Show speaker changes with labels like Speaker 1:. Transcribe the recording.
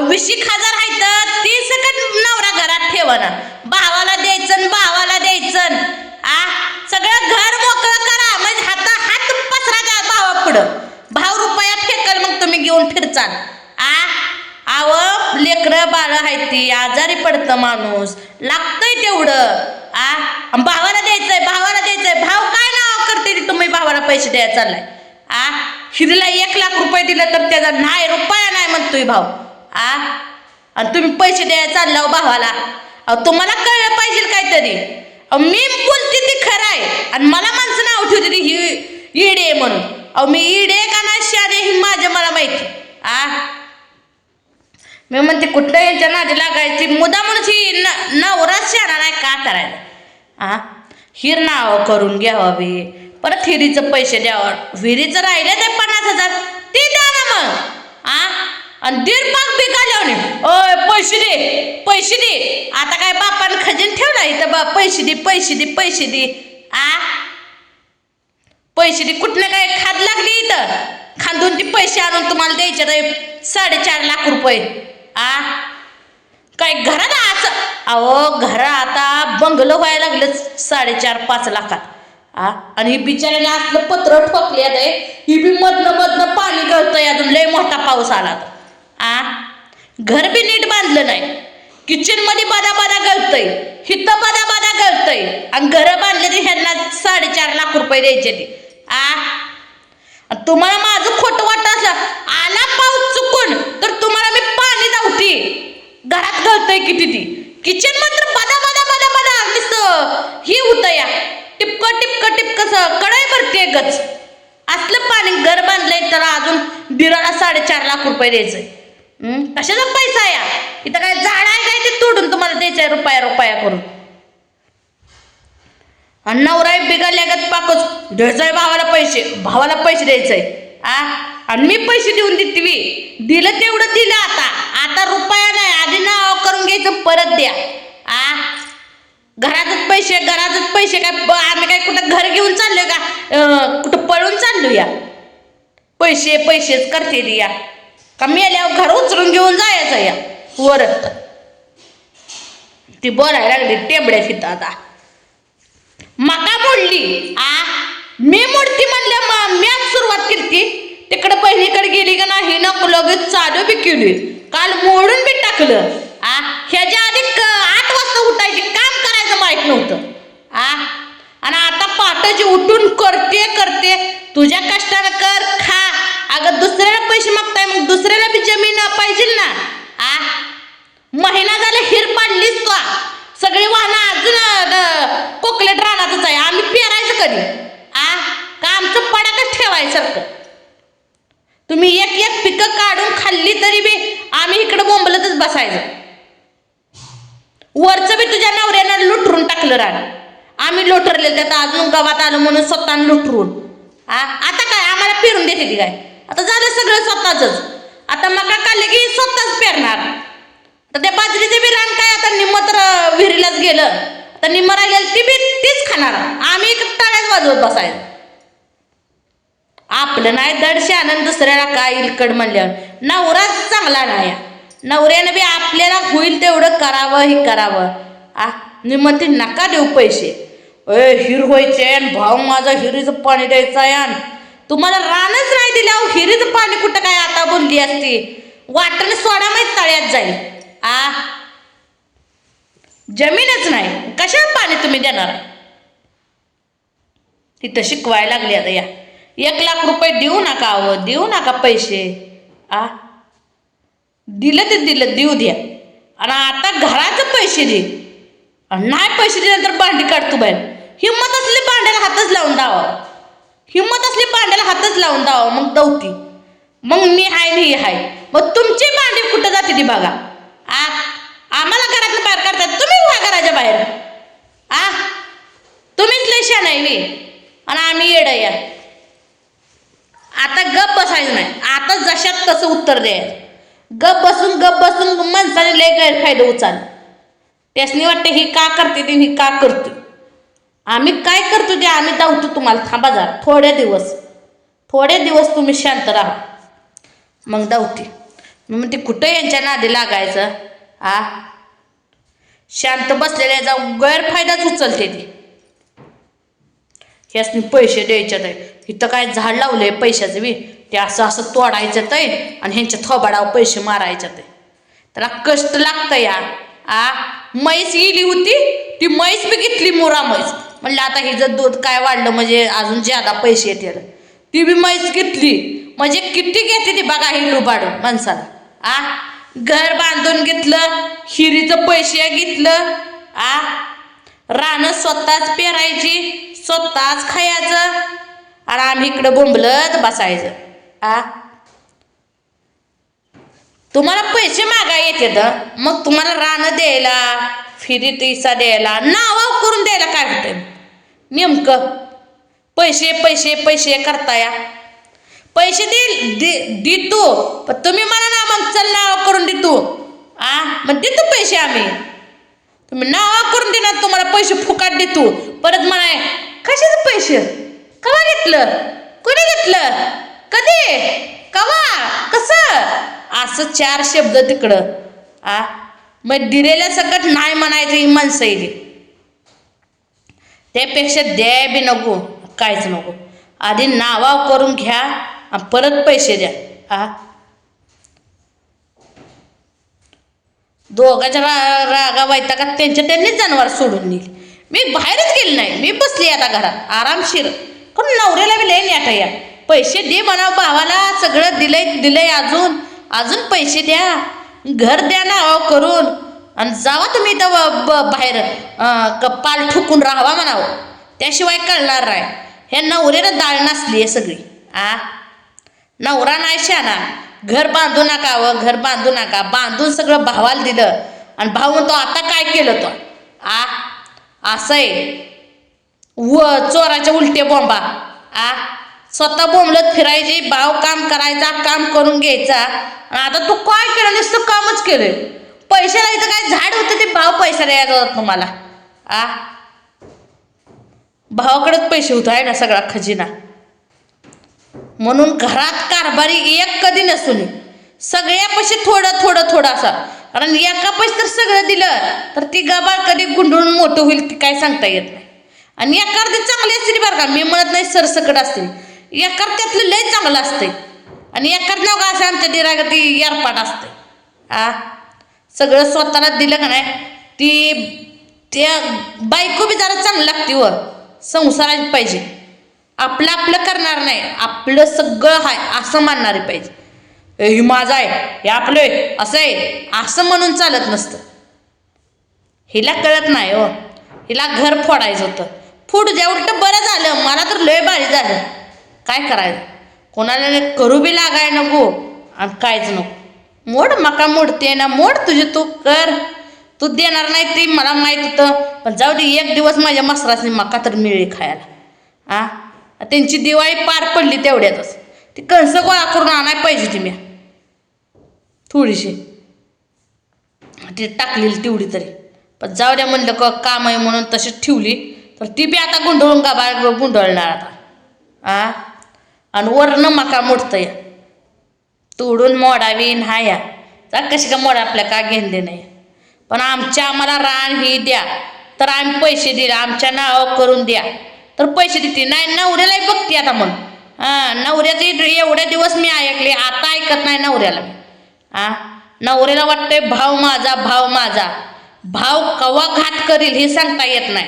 Speaker 1: वीस हजार आहे तर ती सकट नवरा घरात ठेवना भावाला द्यायचं भावाला द्यायचं आ? सगळं घर मोकळं करा. म्हणजे हाता हात पसरा द्या भावा पुढं. भाव रुपया फेकल मग तुम्ही घेऊन फिरचाल. आ? आव लेकरं बाळ आहेत ती. आजारी पडतं माणूस. लागतंय तेवढं. आ? भावाला द्यायचंय भावाला द्यायचंय. भाव काय नाव करते तुम्ही भावाला पैसे द्यायला चाललाय? आ? हिरीला एक लाख रुपये दिलं तर त्याचा नाही रुपया नाही म्हणतोय भाऊ आ? आणि तुम्ही पैसे द्यायला चालला हो भावाला. अहो तुम्हाला कळलं पाहिजे काहीतरी. अहो मी बोलते ती खरं आहे आणि मला माणसं नाव ठेवते ती ही इडे म्हणून. अहो मी इडे का नाही शादे ही माझ्या मला माहिती. आ? मी म्हणते कुठलं यांच्या नादी लागायची? मुदा म्हणून न नवरा शाळा नाही का करायला? आ? हिर नाव करून घ्यावी. परत हिरीचं पैसे द्यावं. विहिरीचं राहिले ते पन्नास हजार. ते द्या ना मग. आ? आणि दीड पाक पिका घालवणे. ओय पैसे दे पैसे दे. आता काय बापानं खजिन ठेवला इथं बा पैसे दे पैसे दे पैसे दे. आ? पैसे दे कुठनं काय खाद लागली इथं? खांदून ती पैसे आणून तुम्हाला द्यायचे तर साडेचार लाख रुपये. आ? काय घरात असं अहो घर आता बंगलं व्हायला लागलं साडेचार पाच लाखात. आ? आणि बिचाऱ्याने असलं पत्र ठोकले आहे ही. बी मधनं मधनं पाणी गळतंय अजून. लय मोठा पाऊस आला तर. आ? घर बी नीट बांधलं नाही. किचनमध्ये बादा बादा गळतंय. हिथं बादा बादा गळतंय. आणि घरं बांधले तर ह्यांना साडेचार लाख रुपये द्यायचे ते. आ? तुम्हाला माझं खोटं वाटत असलं आला पाऊस चुकून तर तुम्हाला मी पाणी धावते घरात गळतंय किती ती. किचन मात्र बदा बदा बदा बदा नुसतं ही होतं या टिपक टिपक टिपक कळाय भरते गच. असलं पाणी घर बांधलंय त्याला अजून दिराला साडेचार लाख रुपये द्यायचंय. कशाचा पैसा या? इथं काय झाड आहे काय ते तोडून तुम्हाला द्यायचं रुपया रुपया करून? आणि बिघडल्या बिघडल्यागत पाकच द्यायचंय भावाला पैसे भावाला पैसे द्यायचंय आ? आणि मी पैसे देऊन देते मी दिलं तेवढं दिलं आता. आता रुपया नाही आधी नाव करून घ्यायचं परत द्या. आ? घरातच पैसे घरातच पैसे काय आम्ही काय कुठं घर घेऊन चाललोय का? कुठं पळून चाललो या? पैसे पैसेच करते या. का मेल्यावर घर उचलून घेऊन जायचं या? वर ती बोलायला लागली टेबड्या तिथं आता. मका मोडली. आ? मी मोडती म्हणल्या मग मी आज सुरुवात केली तिकडे बहिणीकडे गेली का नाही नको लगेच चालू बी केली. काल मोडून बी टाकलं. आ? ह्याच्या आधी क- आठ वाजता उठायची काम करायचं माहीत नव्हतं. आ? आणि आता पहाटेची उठून करते करते. तुझ्या कष्टानं कर खा. अगं दुसऱ्याला पैसे मागताय मग दुसऱ्याला बी जमीन पाहिजे ना? आ? महिना झाला हिर पाडलीस तू सगळी वाहनं अजून कोकलेट राहणारच आहे. आम्ही पेरायचं कधी? आ? का आमचं पडाकच ठेवायसारखं? तुम्ही एक एक पिकं काढून खाल्ली तरी बी आम्ही इकडं बोंबलतच बसायचं. वरचं बी तुझ्या नवऱ्यानं लुटरून टाकलं रान. आम्ही लोटरले त्यात अजून गावात आलं म्हणून स्वतः लुटरून. आ? आता काय? आम्हाला पेरून देते ती काय? आता झालं सगळं स्वतःच आता मका काढले की स्वतःच पेरणार. तर त्या बाजरीचे बी रान काय आता निम्म तर विहिरीलाच गेलं. आता निम्म राहिलेलं ती बी तीच खाणार. आम्ही टाळ्याच वाजवत बसायचं. आपलं नाही दडशे आनंद दुसऱ्याला काय इलकड म्हणल्यावर. नवराच चांगला नाही. नवऱ्यानं बी आपल्याला होईल तेवढं करावं हे करावं. आ निम्म ते नका देऊ पैसे. ए हिर व्हायचे भाऊ माझा हिरीचं पाणी द्यायचं आहे तुम्हाला रानच नाही दिल्यावर हिरीचं पाणी कुठं काय आता बोलली असती? वाटण सोडा माहीत तळ्यात जाईल. आ? जमीनच नाही. कशा पाणी तुम्ही देणार? तिथं शिकवायला लागली आता या. एक लाख रुपये देऊ नका अहो देऊ नका पैसे. आ? दिलं ते दिलं देऊ द्या. आणि आता घराचं पैसे दे. आणि नाही पैसे दिल्यानंतर तर भांडी काढतो बाहेर. हिंमत असली भांड्याला हातच लावून द्यावा हिंमत असली भांड्याला हातच लावून द्यावा. मग दौती. मग मी हाय नाही हाय. मग तुमची भांडी कुठं जाते ती बघा. आ आम्हाला घरातलं बाहेर काढतात. तुम्ही व्हा घराच्या बाहेर. आ तुम्हीच लय शान आहे मी. आणि आम्ही येड या. आता गप बसायचं नाही. आता जशात तसं उत्तर द्यायचं गप बसून गप बसून माणसाने लय गैरफायदा उचाल त्यासनी वाटतं ही का करते ती ही का करते. आम्ही काय करतो ते आम्ही धावतो तुम्हाला थांबा जा. थोडे दिवस. थोडे दिवस तुम्ही शांत राहा. मग धावते मग म्हणते कुठं यांच्या नादी लागायचं? आ? शांत बसलेल्या गैरफायदाच उचलते ती. ह्यासनी पैसे द्यायच्यात आहे. इथं काय झाड लावलंय पैशाचं बी? ते असं असं तोडायचं आहे आणि ह्यांच्या थोबाडावर पैसे मारायच्यात आहे. त्याला कष्ट लागतं या. आ? म्हैस गेली होती ती म्हैस बी घेतली मोरा म्हैस. म्हणलं आता हिचं दूध काय वाढलं? म्हणजे अजून ज्यादा पैसे येतील. ती बी म्हैस घेतली म्हणजे किती घेते ती बघा ही लुबाडून माणसाला. आ? घर बांधून घेतलं हिरीचं पैसे घेतलं. आ? रानं स्वतःच पेरायची स्वतःच खायचं. आणि आम्ही इकडं बोंबलत बसायचं. आ? तुम्हाला पैसे मागा येते मग तुम्हाला रानं द्यायला फिरीत इसा द्यायला नाव करून द्यायला काय होतं नेमकं? पैसे पैसे पैसे करताया? पैसे दे दे- देतो पण तुम्ही मला ना मग चल नाव करून देतो आ? मग देतो पैसे आम्ही. तुम्ही नाव करून देणार तुम्हाला पैसे फुकाट देतो परत म्हणाय कशाचे पैसे? कवा घेतलं? कोणी घेतलं? कधी? कवा? कसं? असं चार शब्द तिकडं. आ? मग दिलेल्या सकट नाही म्हणायचं ही माणसं आहे त्यापेक्षा द्याय बी नको काहीच नको. आधी नावाव करून घ्या आणि परत पैसे द्या. आ दोघांच्या रा रागा वैतागात त्यांच्या त्यांनीच जनावर सोडून नेली. मी बाहेरच गेली नाही मी बसली आता घरात आरामशीर. पण नवऱ्याला बी लय आता या. पैसे दे म्हणा भावाला सगळं दिलंय दिलंय अजून. अजून पैसे द्या. घर द्या ना अहो करून. आणि जावा तुम्ही इथं ब- ब- बाहेर कपाल ठुकून राहावा म्हणावं. त्याशिवाय कळणार नाही. हे नवऱ्यानं दाळ नसली आहे सगळी. आ? नवरा नाही शाना घर बांधू नका व घर बांधू नका. बांधून सगळं भावाला दिलं. आणि भाऊ म्हणतो आता काय केलं तो? आ? असं आहे. व चोराच्या उलटे बोंबा. आ? स्वतः बोंबलत फिरायची भाव काम करायचा काम करून घ्यायचा. आता तू काय केलं नुसतं कामच केलं. पैशाला इथं काय झाड होतं ते भाव पैशाला यायला होता तुम्हाला. आ? भावाकडेच पैसे होतो आहे ना सगळा खजिना. म्हणून घरात कारभारी एक कधी नसून सगळ्यापाशी थोडं थोडं थोडं असा. कारण एका पैसे तर सगळं दिलं तर ती गबाळ कधी गुंडळून मोठं होईल ती काय सांगता येत नाही. आणि एका ते चांगली असते बरं का मी म्हणत नाही सरसकट असते एकर त्यातलं लय चांगलं असते आणि एकर नाव का असं आमच्या डिरागती एरपाट असते आ? सगळं स्वतःला दिलं का नाही? ती त्या बायको बी जरा चांगली लागते व. संसाराची पाहिजे. आपलं आपलं करणार नाही. आपलं सगळं आहे असं मानणारी पाहिजे. ए, हे आहे. हे आपलं आहे. असं आहे. असं म्हणून चालत नसतं. हिला कळत नाही हो. हिला घर फोडायचं होतं. फूड द्या. उलट बरं झालं. मला तर लय भारी झालं. काय करायचं? कोणाला करू बी लागाय नको आणि कायच नको. मोड मका मोडते ना मोड तुझे तू कर. तू देणार नाही ते मला माहीत होतं पण जाऊ दे एक दिवस माझ्या मसरासनी मका तर मिळेल खायला. आ? त्यांची दिवाळी पार पडली तेवढ्यातच. ती कणस गोळा करून आणाय पाहिजे ती मी थोडीशी. ती टाकलेली तेवढी तरी. पण जाऊ द्या म्हणलं क काम आहे म्हणून तशीच ठेवली तर ती बी आता गुंडळून गाबा गुंडळणार आता. आ? आणि वरनं मका मोडतंय. तोडून मोडावी न्हाया जा कशी का मोडा आपल्या का घेणले नाही. पण आमच्या आम्हाला रान ही द्या. तर आम्ही पैसे दिले आमच्या नाव करून द्या. तर पैसे देते नाही नवऱ्यालाही बघते आता मग. हां नवऱ्याचे एवढे दिवस मी ऐकले आता ऐकत नाही नवऱ्याला मी. आ नवऱ्याला वाटतंय भाव माझा भाव माझा. भाव कवा घात करील हे सांगता येत नाही.